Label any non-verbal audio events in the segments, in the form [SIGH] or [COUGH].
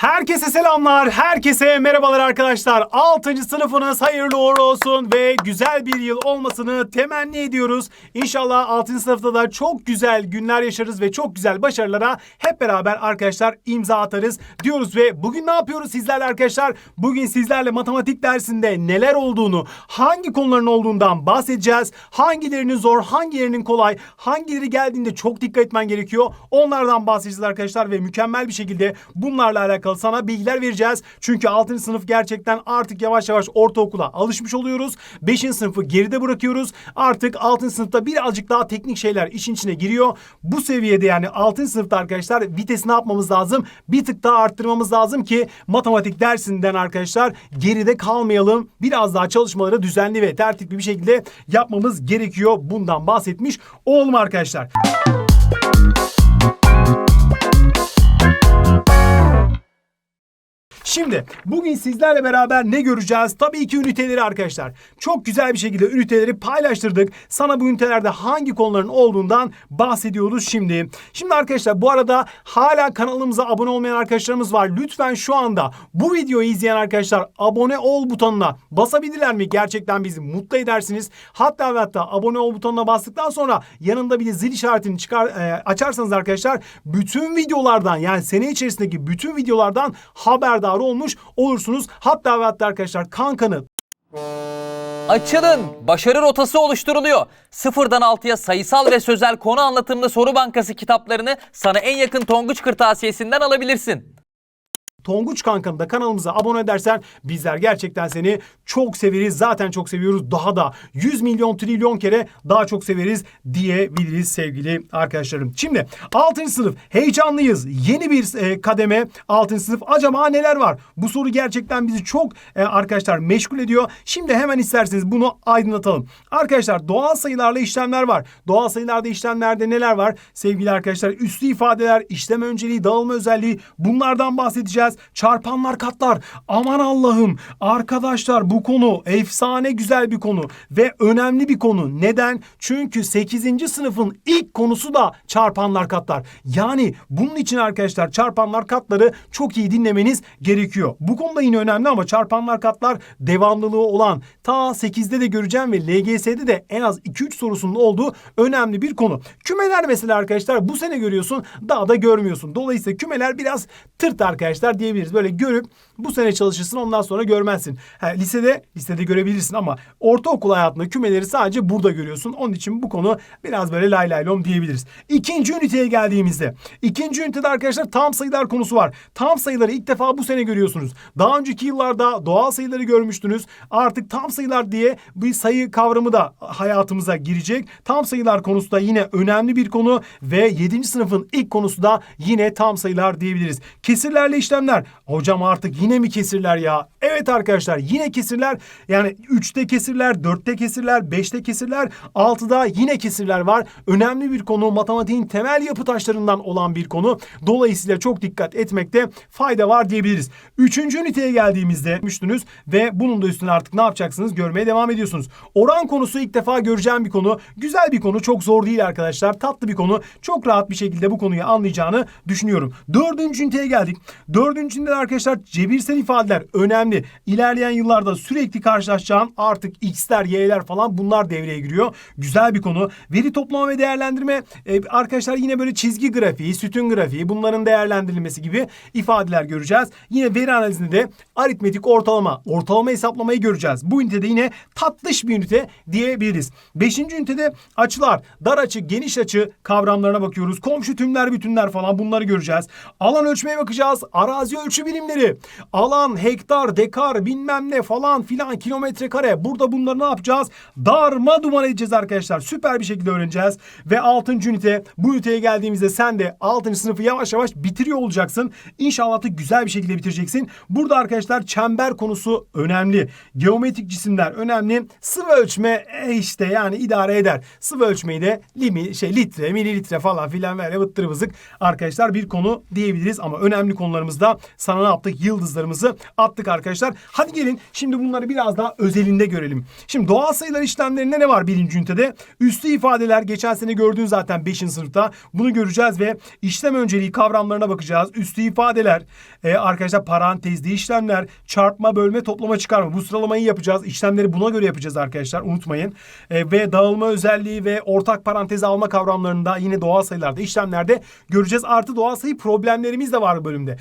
Herkese selamlar, herkese merhabalar arkadaşlar. 6. sınıfınız hayırlı uğurlu olsun ve güzel bir yıl olmasını temenni ediyoruz. İnşallah 6. sınıfta da çok güzel günler yaşarız ve çok güzel başarılara hep beraber arkadaşlar imza atarız diyoruz ve bugün ne yapıyoruz sizlerle arkadaşlar? Bugün sizlerle matematik dersinde neler olduğunu, hangi konuların olduğundan bahsedeceğiz. Hangilerinin zor, hangilerinin kolay, hangileri geldiğinde çok dikkat etmen gerekiyor. Onlardan bahsedeceğiz arkadaşlar ve mükemmel bir şekilde bunlarla alakalı sana bilgiler vereceğiz. Çünkü 6. sınıf gerçekten artık yavaş yavaş ortaokula alışmış oluyoruz. 5. sınıfı geride bırakıyoruz. Artık 6. sınıfta birazcık daha teknik şeyler işin içine giriyor. Bu seviyede yani 6. sınıfta arkadaşlar vitesi ne yapmamız lazım? Bir tık daha arttırmamız lazım ki matematik dersinden arkadaşlar geride kalmayalım. Biraz daha çalışmaları düzenli ve tertipli bir şekilde yapmamız gerekiyor. Bundan bahsetmiş olalım arkadaşlar. Şimdi bugün sizlerle beraber ne göreceğiz? Tabii ki üniteleri arkadaşlar. Çok güzel bir şekilde üniteleri paylaştırdık. Sana bu ünitelerde hangi konuların olduğundan bahsediyoruz şimdi. Şimdi arkadaşlar bu arada hala kanalımıza abone olmayan arkadaşlarımız var. Lütfen şu anda bu videoyu izleyen arkadaşlar abone ol butonuna basabilirler mi? Gerçekten bizi mutlu edersiniz. Hatta ve hatta abone ol butonuna bastıktan sonra yanında bir de zil işaretini çıkar e, açarsanız arkadaşlar bütün videolardan yani sene içerisindeki bütün videolardan haberdar olmuş olursunuz. Hatta ve hatta arkadaşlar kankanı Açılın. Başarı rotası oluşturuluyor. Sıfırdan altıya sayısal ve sözel konu anlatımlı soru bankası kitaplarını sana en yakın Tonguç Kırtasiye'sinden alabilirsin. Tonguç kankanı da kanalımıza abone edersen bizler gerçekten seni çok severiz. Zaten çok seviyoruz. Daha da 100 milyon trilyon kere daha çok severiz diyebiliriz sevgili arkadaşlarım. Şimdi 6. sınıf heyecanlıyız. Yeni bir e, kademe 6. sınıf. Acaba neler var? Bu soru gerçekten bizi çok e, arkadaşlar meşgul ediyor. Şimdi hemen isterseniz bunu aydınlatalım. Arkadaşlar doğal sayılarla işlemler var. Doğal sayılarda işlemlerde neler var? Sevgili arkadaşlar üslü ifadeler, işlem önceliği, dağılma özelliği bunlardan bahsedeceğiz. Çarpanlar katlar. Aman Allah'ım. Arkadaşlar bu konu efsane güzel bir konu ve önemli bir konu. Neden? Çünkü 8. sınıfın ilk konusu da çarpanlar katlar. Yani bunun için arkadaşlar çarpanlar katları çok iyi dinlemeniz gerekiyor. Bu konuda yine önemli ama çarpanlar katlar devamlılığı olan ta 8'de de göreceğim ve LGS'de de en az 2-3 sorusunun olduğu önemli bir konu. Kümeler mesela arkadaşlar bu sene görüyorsun daha da görmüyorsun. Dolayısıyla kümeler biraz tırt arkadaşlar diyebiliriz. Böyle görüp bu sene çalışırsın ondan sonra görmezsin. Ha, lisede lisede görebilirsin ama ortaokul hayatında kümeleri sadece burada görüyorsun. Onun için bu konu biraz böyle lay lay lom diyebiliriz. İkinci üniteye geldiğimizde. ikinci ünitede arkadaşlar tam sayılar konusu var. Tam sayıları ilk defa bu sene görüyorsunuz. Daha önceki yıllarda doğal sayıları görmüştünüz. Artık tam sayılar diye bir sayı kavramı da hayatımıza girecek. Tam sayılar konusu da yine önemli bir konu ve 7. sınıfın ilk konusu da yine tam sayılar diyebiliriz. Kesirlerle işlemler. Hocam artık yine mi kesirler ya? Evet arkadaşlar yine kesirler. Yani 3'te kesirler, 4'te kesirler, 5'te kesirler, 6'da yine kesirler var. Önemli bir konu. Matematiğin temel yapı taşlarından olan bir konu. Dolayısıyla çok dikkat etmekte fayda var diyebiliriz. Üçüncü üniteye geldiğimizde müştünüz ve bunun da üstüne artık ne yapacaksınız? Görmeye devam ediyorsunuz. Oran konusu ilk defa göreceğim bir konu. Güzel bir konu. Çok zor değil arkadaşlar. Tatlı bir konu. Çok rahat bir şekilde bu konuyu anlayacağını düşünüyorum. Dördüncü üniteye geldik. Dördüncü ünitede arkadaşlar cebirsel ifadeler önemli. İlerleyen yıllarda sürekli karşılaşacağın artık x'ler, y'ler falan bunlar devreye giriyor. Güzel bir konu. Veri toplama ve değerlendirme e, arkadaşlar yine böyle çizgi grafiği, sütun grafiği bunların değerlendirilmesi gibi ifadeler göreceğiz. Yine veri analizinde de aritmetik ortalama, ortalama hesaplamayı göreceğiz. Bu ünitede yine tatlış bir ünite diyebiliriz. Beşinci ünitede açılar, dar açı, geniş açı kavramlarına bakıyoruz. Komşu tümler, bütünler falan bunları göreceğiz. Alan ölçmeye bakacağız. Arazi ölçü birimleri. Alan, hektar, dekar, bilmem ne falan filan kilometre kare. Burada bunları ne yapacağız? Darma duman edeceğiz arkadaşlar. Süper bir şekilde öğreneceğiz. Ve 6. ünite bu üniteye geldiğimizde sen de 6. sınıfı yavaş yavaş bitiriyor olacaksın. İnşallah da güzel bir şekilde bitireceksin. Burada arkadaşlar çember konusu önemli. Geometrik cisimler önemli. Sıvı ölçme e işte yani idare eder. Sıvı ölçmeyi de limi, şey litre, mililitre falan filan böyle vıttır vızık arkadaşlar bir konu diyebiliriz ama önemli konularımız da sana ne yaptık? Yıldızlarımızı attık arkadaşlar. Hadi gelin şimdi bunları biraz daha özelinde görelim. Şimdi doğal sayılar işlemlerinde ne var birinci ünitede? Üstü ifadeler geçen sene gördüğün zaten 5. sınıfta. Bunu göreceğiz ve işlem önceliği kavramlarına bakacağız. Üstü ifadeler, e, arkadaşlar parantezli işlemler, çarpma, bölme, toplama, çıkarma. Bu sıralamayı yapacağız. İşlemleri buna göre yapacağız arkadaşlar. Unutmayın. E, ve dağılma özelliği ve ortak parantez alma kavramlarında yine doğal sayılarda işlemlerde göreceğiz. Artı doğal sayı problemlerimiz de var bölümde.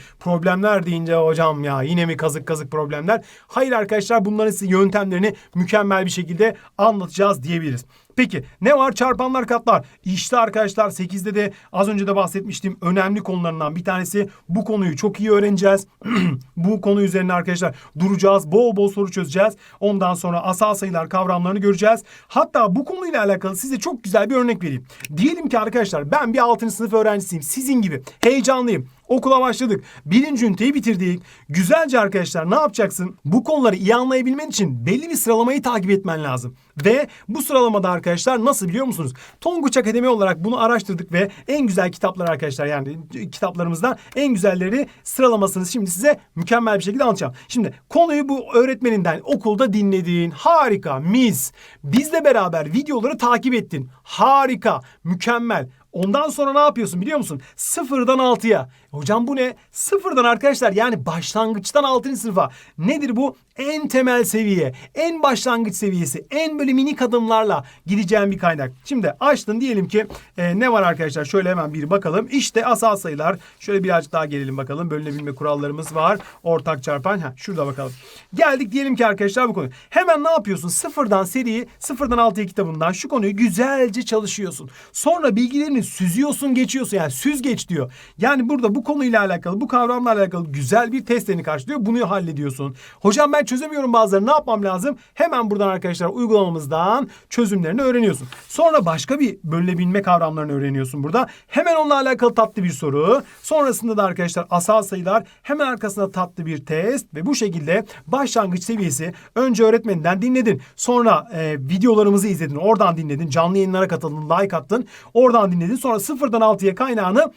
Problemler deyince hocam ya yine mi kazık kazık problemler? Hayır arkadaşlar bunların size yöntemlerini mükemmel bir şekilde anlatacağız diyebiliriz. Peki ne var? Çarpanlar katlar. İşte arkadaşlar 8'de de az önce de bahsetmiştim önemli konularından bir tanesi. Bu konuyu çok iyi öğreneceğiz. [CLEARS THROAT] bu konu üzerine arkadaşlar duracağız. Bol bol soru çözeceğiz. Ondan sonra asal sayılar kavramlarını göreceğiz. Hatta bu konuyla alakalı size çok güzel bir örnek vereyim. Diyelim ki arkadaşlar ben bir 6. sınıf öğrencisiyim. Sizin gibi heyecanlıyım. Okula başladık. Birinci üniteyi bitirdik. Güzelce arkadaşlar ne yapacaksın? Bu konuları iyi anlayabilmen için belli bir sıralamayı takip etmen lazım. Ve bu sıralamada arkadaşlar nasıl biliyor musunuz? Tonguç Akademi olarak bunu araştırdık ve en güzel kitaplar arkadaşlar yani kitaplarımızdan en güzelleri sıralamasını şimdi size mükemmel bir şekilde anlatacağım. Şimdi konuyu bu öğretmeninden okulda dinledin. Harika, mis. Bizle beraber videoları takip ettin. Harika, mükemmel. Ondan sonra ne yapıyorsun biliyor musun? Sıfırdan altıya. Hocam bu ne? Sıfırdan arkadaşlar yani başlangıçtan altıncı sınıfa. Nedir bu? En temel seviye, en başlangıç seviyesi, en böyle minik adımlarla gideceğim bir kaynak. Şimdi açtın diyelim ki e, ne var arkadaşlar? Şöyle hemen bir bakalım. İşte asal sayılar. Şöyle birazcık daha gelelim bakalım. Bölünebilme kurallarımız var. Ortak çarpan. Ha, şurada bakalım. Geldik diyelim ki arkadaşlar bu konu. Hemen ne yapıyorsun? Sıfırdan seriyi, sıfırdan altıya kitabından şu konuyu güzelce çalışıyorsun. Sonra bilgilerini süzüyorsun, geçiyorsun. Yani süz geç diyor. Yani burada bu konuyla alakalı, bu kavramlarla alakalı güzel bir test seni karşılıyor. Bunu hallediyorsun. Hocam ben çözemiyorum bazıları. Ne yapmam lazım? Hemen buradan arkadaşlar uygulamamızdan çözümlerini öğreniyorsun. Sonra başka bir bölünebilme kavramlarını öğreniyorsun burada. Hemen onunla alakalı tatlı bir soru. Sonrasında da arkadaşlar asal sayılar. Hemen arkasında tatlı bir test ve bu şekilde başlangıç seviyesi önce öğretmeninden dinledin. Sonra e, videolarımızı izledin. Oradan dinledin. Canlı yayınlara katıldın. Like attın. Oradan dinledin. Sonra sıfırdan altıya kaynağını a, çalış-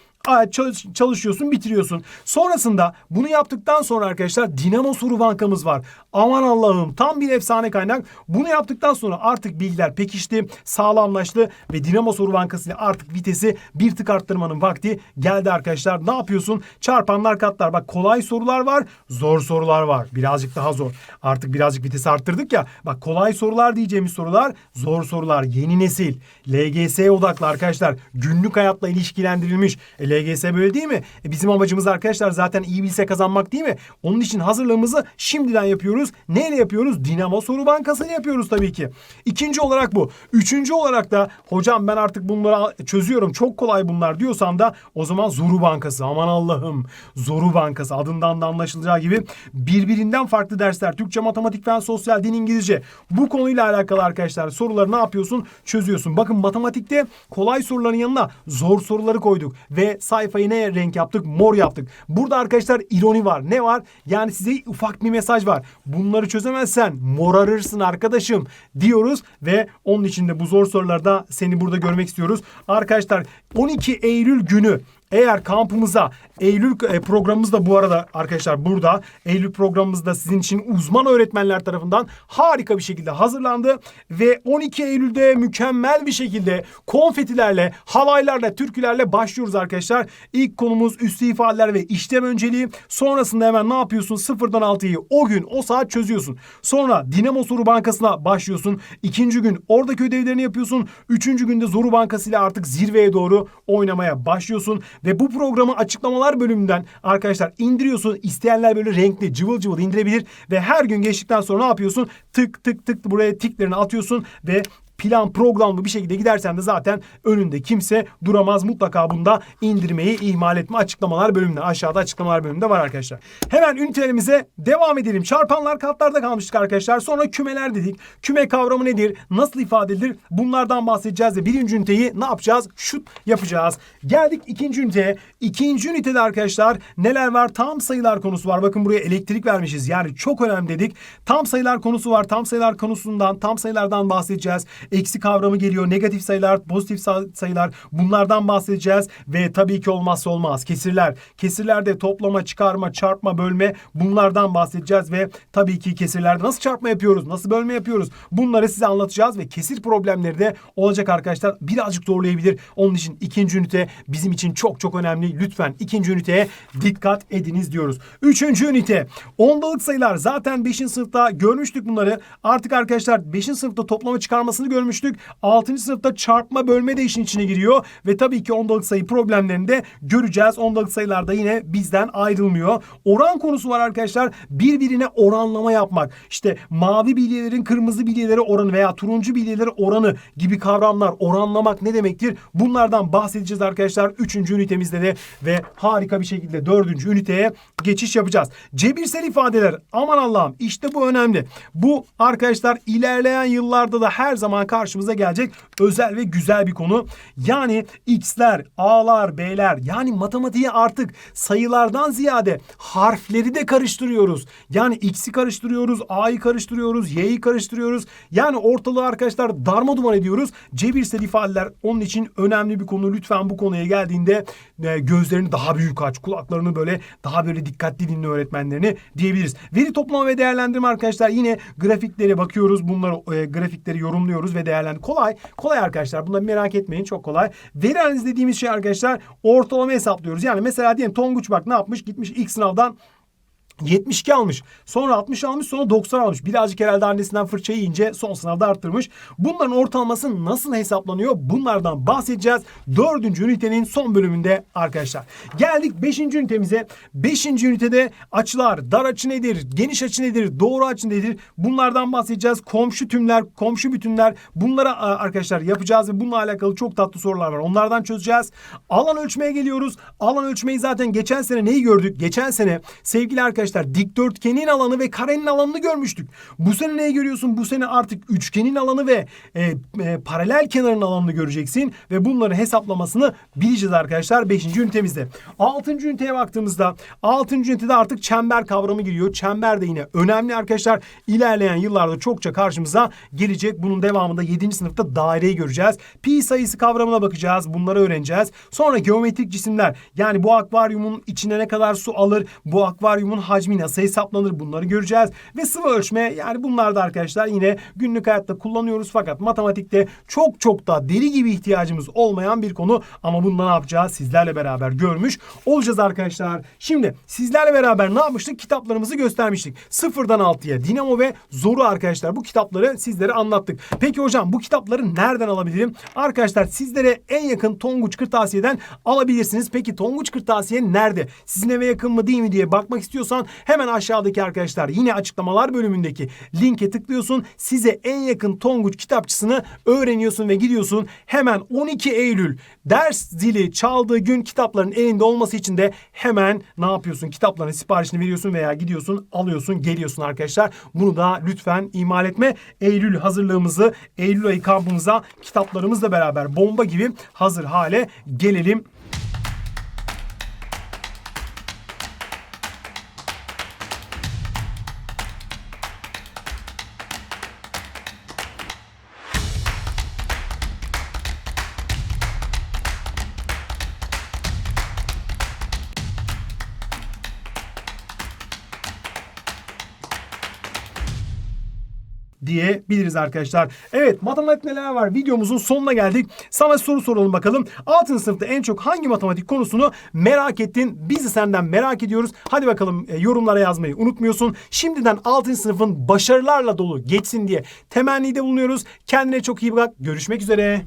çalışıyorsun, bitiriyorsun. Sonrasında bunu yaptıktan sonra arkadaşlar Dinamo Soru Bankamız var. Aman Allah'ım tam bir efsane kaynak. Bunu yaptıktan sonra artık bilgiler pekişti, sağlamlaştı ve Dinamo Soru Bankası ile artık vitesi bir tık arttırmanın vakti geldi arkadaşlar. Ne yapıyorsun? Çarpanlar katlar. Bak kolay sorular var, zor sorular var. Birazcık daha zor. Artık birazcık vitesi arttırdık ya. Bak kolay sorular diyeceğimiz sorular, zor sorular, yeni nesil, LGS odaklı arkadaşlar. Günlük hayatla ilişkilendirilmiş. E, LGS böyle değil mi? E, bizim amacımız arkadaşlar zaten iyi bilse kazanmak değil mi? Onun için hazırlığımızı şimdiden yapıyoruz. Neyle yapıyoruz? Dinamo Soru Bankası ile yapıyoruz tabii ki. İkinci olarak bu. Üçüncü olarak da hocam ben artık bunları çözüyorum. Çok kolay bunlar diyorsan da o zaman Zoru Bankası. Aman Allah'ım. Zoru Bankası adından da anlaşılacağı gibi birbirinden farklı dersler. Türkçe, matematik, fen, sosyal, din, İngilizce. Bu konuyla alakalı arkadaşlar soruları ne yapıyorsun? Çözüyorsun. Bakın matematikte kolay soruların yanına zor soruları koyduk ve sayfayı ne renk yaptık? Mor yaptık. Burada arkadaşlar ironi var. Ne var? Yani size ufak bir mesaj var. Bunları çözemezsen morarırsın arkadaşım diyoruz ve onun için de bu zor sorularda seni burada görmek istiyoruz. Arkadaşlar 12 Eylül günü eğer kampımıza Eylül e, programımız da bu arada arkadaşlar burada. Eylül programımız da sizin için uzman öğretmenler tarafından harika bir şekilde hazırlandı. Ve 12 Eylül'de mükemmel bir şekilde konfetilerle, halaylarla, türkülerle başlıyoruz arkadaşlar. İlk konumuz üstü ifadeler ve işlem önceliği. Sonrasında hemen ne yapıyorsun? Sıfırdan altıyı o gün o saat çözüyorsun. Sonra Dinamo Soru Bankası'na başlıyorsun. İkinci gün oradaki ödevlerini yapıyorsun. Üçüncü günde Zoru Bankası ile artık zirveye doğru oynamaya başlıyorsun. Ve bu programı açıklamalar bölümünden arkadaşlar indiriyorsun. İsteyenler böyle renkli cıvıl cıvıl indirebilir. Ve her gün geçtikten sonra ne yapıyorsun? Tık tık tık buraya tiklerini atıyorsun ve plan programlı bir şekilde gidersen de zaten önünde kimse duramaz. Mutlaka bunda indirmeyi ihmal etme açıklamalar bölümünde. Aşağıda açıklamalar bölümünde var arkadaşlar. Hemen ünitelerimize devam edelim. Çarpanlar katlarda kalmıştık arkadaşlar. Sonra kümeler dedik. Küme kavramı nedir? Nasıl ifade edilir? Bunlardan bahsedeceğiz ve birinci üniteyi ne yapacağız? Şut yapacağız. Geldik ikinci üniteye. İkinci ünitede arkadaşlar neler var? Tam sayılar konusu var. Bakın buraya elektrik vermişiz. Yani çok önemli dedik. Tam sayılar konusu var. Tam sayılar konusundan, tam sayılardan bahsedeceğiz. Eksi kavramı geliyor. Negatif sayılar, pozitif sa- sayılar. Bunlardan bahsedeceğiz. Ve tabii ki olmazsa olmaz. Kesirler. Kesirlerde toplama, çıkarma, çarpma, bölme bunlardan bahsedeceğiz. Ve tabii ki kesirlerde nasıl çarpma yapıyoruz? Nasıl bölme yapıyoruz? Bunları size anlatacağız. Ve kesir problemleri de olacak arkadaşlar. Birazcık zorlayabilir. Onun için ikinci ünite bizim için çok çok önemli. Lütfen ikinci üniteye dikkat ediniz diyoruz. Üçüncü ünite. Ondalık sayılar. Zaten 5. sınıfta görmüştük bunları. Artık arkadaşlar 5. sınıfta toplama çıkarmasını görmüştük. 6. sınıfta çarpma bölme de işin içine giriyor. Ve tabii ki ondalık sayı problemlerini de göreceğiz. Ondalık sayılarda yine bizden ayrılmıyor. Oran konusu var arkadaşlar. Birbirine oranlama yapmak. İşte mavi bilyelerin kırmızı bilyelere oranı veya turuncu bilyelere oranı gibi kavramlar. Oranlamak ne demektir? Bunlardan bahsedeceğiz arkadaşlar. Üçüncü ünitemizde de ve harika bir şekilde dördüncü üniteye geçiş yapacağız. Cebirsel ifadeler aman Allah'ım işte bu önemli. Bu arkadaşlar ilerleyen yıllarda da her zaman karşımıza gelecek özel ve güzel bir konu. Yani x'ler, a'lar, b'ler yani matematiği artık sayılardan ziyade harfleri de karıştırıyoruz. Yani x'i karıştırıyoruz, a'yı karıştırıyoruz, y'yi karıştırıyoruz. Yani ortalığı arkadaşlar darma duman ediyoruz. Cebirsel ifadeler onun için önemli bir konu. Lütfen bu konuya geldiğinde e, gözlerini daha büyük aç, kulaklarını böyle daha böyle dikkatli dinle öğretmenlerini diyebiliriz. Veri toplama ve değerlendirme arkadaşlar yine grafiklere bakıyoruz. Bunları e, grafikleri yorumluyoruz ve değerlendir. Kolay, kolay arkadaşlar. Bunları merak etmeyin çok kolay. Veri analizi dediğimiz şey arkadaşlar ortalama hesaplıyoruz. Yani mesela diyelim Tonguç bak ne yapmış? Gitmiş ilk sınavdan 72 almış. Sonra 60 almış. Sonra 90 almış. Birazcık herhalde annesinden fırça yiyince son sınavda arttırmış. Bunların ortalaması nasıl hesaplanıyor? Bunlardan bahsedeceğiz. Dördüncü ünitenin son bölümünde arkadaşlar. Geldik beşinci ünitemize. Beşinci ünitede açılar, dar açı nedir? Geniş açı nedir? Doğru açı nedir? Bunlardan bahsedeceğiz. Komşu tümler, komşu bütünler. Bunlara arkadaşlar yapacağız ve bununla alakalı çok tatlı sorular var. Onlardan çözeceğiz. Alan ölçmeye geliyoruz. Alan ölçmeyi zaten geçen sene neyi gördük? Geçen sene sevgili arkadaşlar dikdörtgenin alanı ve karenin alanını görmüştük. Bu sene neyi görüyorsun? Bu sene artık üçgenin alanı ve e, e, paralel kenarın alanını göreceksin ve bunların hesaplamasını bileceğiz arkadaşlar 5. ünitemizde. 6. üniteye baktığımızda 6. ünitede artık çember kavramı giriyor. Çember de yine önemli arkadaşlar. İlerleyen yıllarda çokça karşımıza gelecek. Bunun devamında 7. sınıfta daireyi göreceğiz. Pi sayısı kavramına bakacağız. Bunları öğreneceğiz. Sonra geometrik cisimler yani bu akvaryumun içine ne kadar su alır? Bu akvaryumun hacmi nasıl hesaplanır? Bunları göreceğiz. Ve sıvı ölçme yani bunlar da arkadaşlar yine günlük hayatta kullanıyoruz fakat matematikte çok çok da deli gibi ihtiyacımız olmayan bir konu ama bunu ne yapacağız? Sizlerle beraber görmüş olacağız arkadaşlar. Şimdi sizlerle beraber ne yapmıştık? Kitaplarımızı göstermiştik. Sıfırdan altıya Dinamo ve Zoru arkadaşlar bu kitapları sizlere anlattık. Peki hocam bu kitapları nereden alabilirim? Arkadaşlar sizlere en yakın Tonguç Kırtasiye'den alabilirsiniz. Peki Tonguç Kırtasiye nerede? Sizin eve yakın mı değil mi diye bakmak istiyorsan hemen aşağıdaki arkadaşlar yine açıklamalar bölümündeki linke tıklıyorsun. Size en yakın Tonguç kitapçısını öğreniyorsun ve gidiyorsun. Hemen 12 Eylül ders zili çaldığı gün kitapların elinde olması için de hemen ne yapıyorsun? Kitapların siparişini veriyorsun veya gidiyorsun alıyorsun geliyorsun arkadaşlar. Bunu da lütfen ihmal etme. Eylül hazırlığımızı Eylül ayı kampımıza kitaplarımızla beraber bomba gibi hazır hale gelelim. Diyebiliriz arkadaşlar. Evet matematik neler var videomuzun sonuna geldik. Sana soru soralım bakalım. 6. sınıfta en çok hangi matematik konusunu merak ettin? Biz de senden merak ediyoruz. Hadi bakalım e, yorumlara yazmayı unutmuyorsun. Şimdiden 6. sınıfın başarılarla dolu geçsin diye temennide bulunuyoruz. Kendine çok iyi bak. Görüşmek üzere.